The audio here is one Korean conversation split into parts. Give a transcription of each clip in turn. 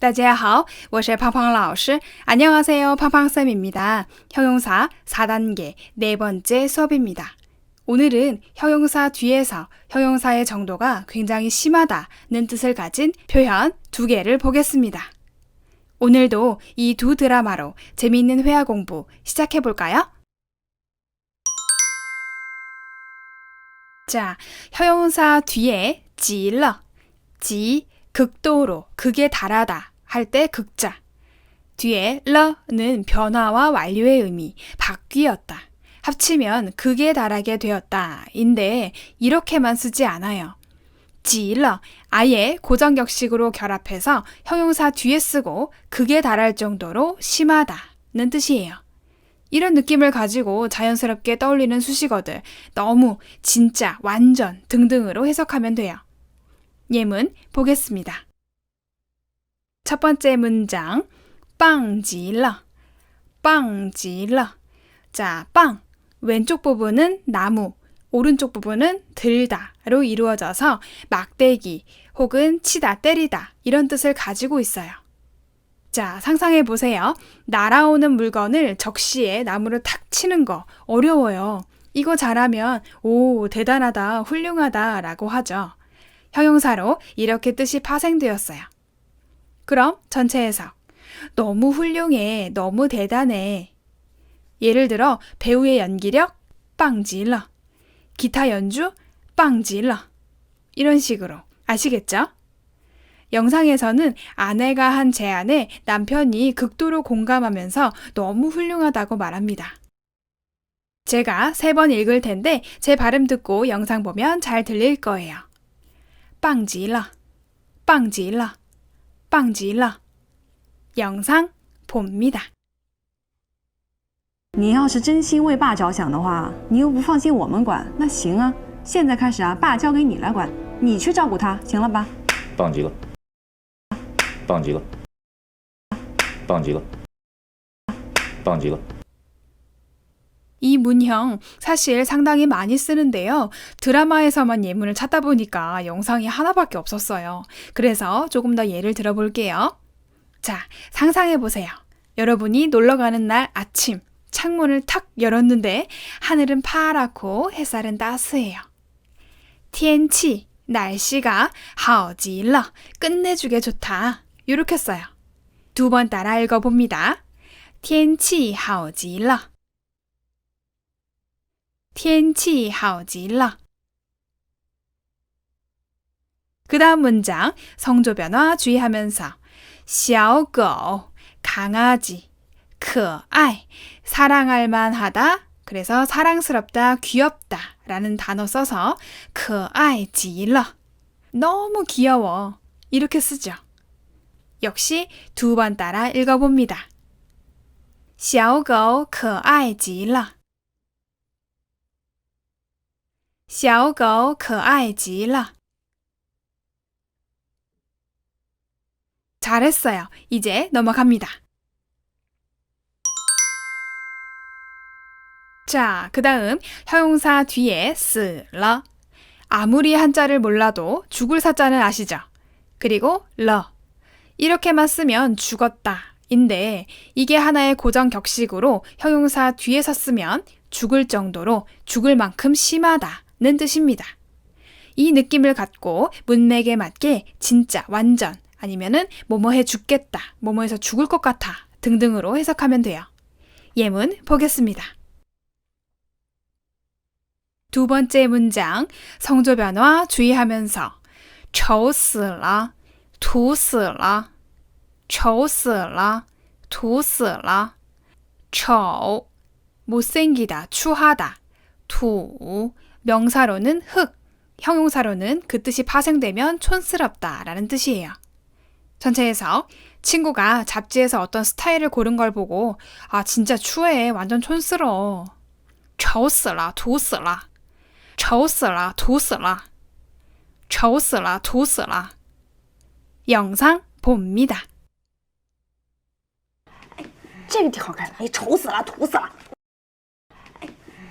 大家好,我是胖胖老师. 안녕하세요. 팡팡쌤입니다. 형용사 4단계 네 번째 수업입니다. 오늘은 형용사 뒤에서 형용사의 정도가 굉장히 심하다는 뜻을 가진 표현 두 개를 보겠습니다. 오늘도 이 두 드라마로 재미있는 회화 공부 시작해 볼까요? 자, 형용사 뒤에 지러, 지, 극도로, 극에 달하다 할 때 극자. 뒤에 러는 변화와 완료의 의미, 바뀌었다. 합치면 극에 달하게 되었다. 인데 이렇게만 쓰지 않아요. 지러, 아예 고정격식으로 결합해서 형용사 뒤에 쓰고 극에 달할 정도로 심하다는 뜻이에요. 이런 느낌을 가지고 자연스럽게 떠올리는 수식어들, 너무, 진짜, 완전 등등으로 해석하면 돼요. 예문 보겠습니다. 첫 번째 문장, 빵지러, 빵지러. 자, 빵. 왼쪽 부분은 나무, 오른쪽 부분은 들다로 이루어져서 막대기 혹은 치다, 때리다 이런 뜻을 가지고 있어요. 자, 상상해 보세요. 날아오는 물건을 적시에 나무를 탁 치는 거 어려워요. 이거 잘하면 오, 대단하다, 훌륭하다 라고 하죠. 형용사로 이렇게 뜻이 파생되었어요. 그럼 전체 해석. 너무 훌륭해, 너무 대단해. 예를 들어 배우의 연기력 빵질러. 기타 연주 빵질러. 이런 식으로 아시겠죠? 영상에서는 아내가 한 제안에 남편이 극도로 공감하면서 너무 훌륭하다고 말합니다. 제가 세 번 읽을 텐데 제 발음 듣고 영상 보면 잘 들릴 거예요. 빵질러, 빵질러, 빵질러. 영상 봅니다. 你要是真心为爸着想的话，你又不放心我们管，那行啊，现在开始啊，爸交给你来管，你去照顾他，行了吧？棒极了，棒极了，棒极了，棒极了。 이 문형 사실 상당히 많이 쓰는데요. 드라마에서만 예문을 찾다 보니까 영상이 하나밖에 없었어요. 그래서 조금 더 예를 들어볼게요. 자, 상상해 보세요. 여러분이 놀러 가는 날 아침 창문을 탁 열었는데 하늘은 파랗고 햇살은 따스해요. 天气 날씨가 好极了 끝내주게 좋다. 이렇게 써요. 두 번 따라 읽어봅니다. 天气好极了 天气好极了. 그 다음 문장 성조 변화 주의하면서 小狗 강아지 可爱 사랑할 만하다 그래서 사랑스럽다 귀엽다 라는 단어 써서 可爱极了 너무 귀여워 이렇게 쓰죠. 역시 두 번 따라 읽어봅니다. 小狗可爱极了 小狗可爱极了. 잘했어요. 이제 넘어갑니다. 자, 그 다음 형용사 뒤에 쓰러. 아무리 한자를 몰라도 죽을 사자는 아시죠? 그리고 러. 이렇게만 쓰면 죽었다. 인데 이게 하나의 고정 격식으로 형용사 뒤에서 쓰면 죽을 정도로 죽을 만큼 심하다. 는 뜻입니다. 이 느낌을 갖고 문맥에 맞게 진짜 완전 아니면은 뭐뭐 해 죽겠다, 뭐뭐해서 죽을 것 같아 등등으로 해석하면 돼요. 예문 보겠습니다. 두 번째 문장 성조 변화 주의하면서 丑死了,土死了,丑死了,土死了,丑 못생기다, 추하다, 두 명사로는 흙, 형용사로는 그 뜻이 파생되면 촌스럽다 라는 뜻이에요. 전체 해석. 친구가 잡지에서 어떤 스타일을 고른 걸 보고 아 진짜 추해 완전 촌스러워. 丑死了,土死了.丑死了,土死了.丑死了,土死了. 영상 봅니다. 这个挺好看的，哎，丑死了，土死了。 哎，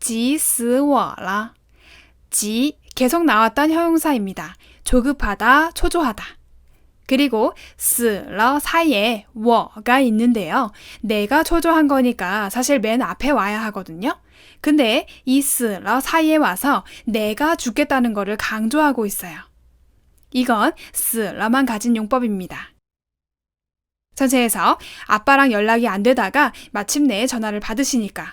急死我了. 急 계속 나왔던 형용사입니다. 조급하다, 초조하다. 그리고 死了 사이에 我가 있는데요. 내가 초조한 거니까 사실 맨 앞에 와야 하거든요. 근데 이 死了 사이에 와서 내가 죽겠다는 거를 강조하고 있어요. 이건 死了만 가진 용법입니다. 전체에서 아빠랑 연락이 안 되다가 마침내 전화를 받으시니까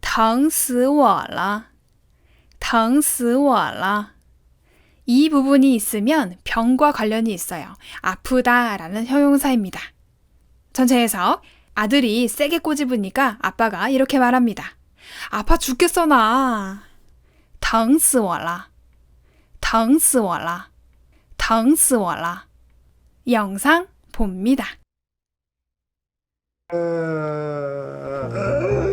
疼死我了,疼死我了. 이 부분이 있으면 병과 관련이 있어요. 아프다라는 형용사입니다. 전체에서 아들이 세게 꼬집으니까 아빠가 이렇게 말합니다. 아파 죽겠어 나. 疼死我了,疼死我了,疼死我了. 영상 봅니다.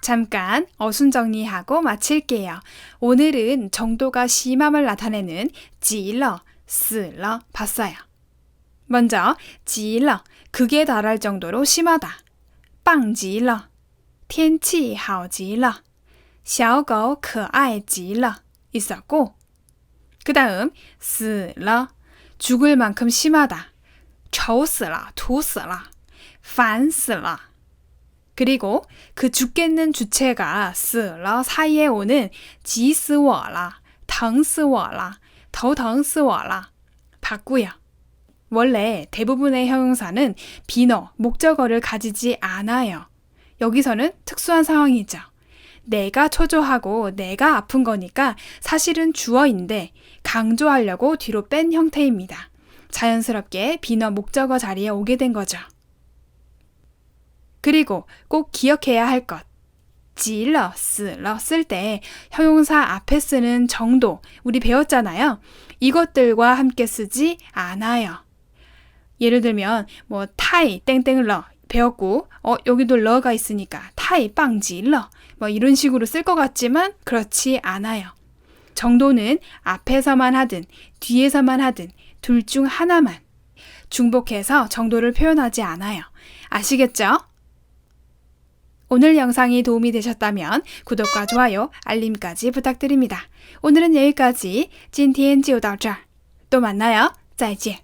잠깐 어순 정리하고 마칠게요. 오늘은 정도가 심함을 나타내는 지러, 쓰러 봤어요. 먼저 지러, 극에 달할 정도로 심하다. 빵지러, 天气好极了,小狗可爱极了 있었고 그 다음 쓰러, 죽을 만큼 심하다. 愁死了,土死了,烦死了. 그리고 그 죽겠는 주체가 死了 사이에 오는 急死我了,疼死我了,头疼死我了 봤고요. 원래 대부분의 형용사는 비너, 목적어를 가지지 않아요. 여기서는 특수한 상황이죠. 내가 초조하고 내가 아픈 거니까 사실은 주어인데 강조하려고 뒤로 뺀 형태입니다. 자연스럽게 비너 목적어 자리에 오게 된 거죠. 그리고 꼭 기억해야 할 것. 지러스러 쓸 때 형용사 앞에 쓰는 정도 우리 배웠잖아요. 이것들과 함께 쓰지 않아요. 예를 들면 뭐 타이 땡땡러 배웠고 어 여기도 러가 있으니까 타이 빵지러 뭐 이런 식으로 쓸 것 같지만 그렇지 않아요. 정도는 앞에서만 하든 뒤에서만 하든 둘 중 하나만 중복해서 정도를 표현하지 않아요. 아시겠죠? 오늘 영상이 도움이 되셨다면 구독과 좋아요, 알림까지 부탁드립니다. 오늘은 여기까지. 今天就到这儿. 또 만나요. 再见.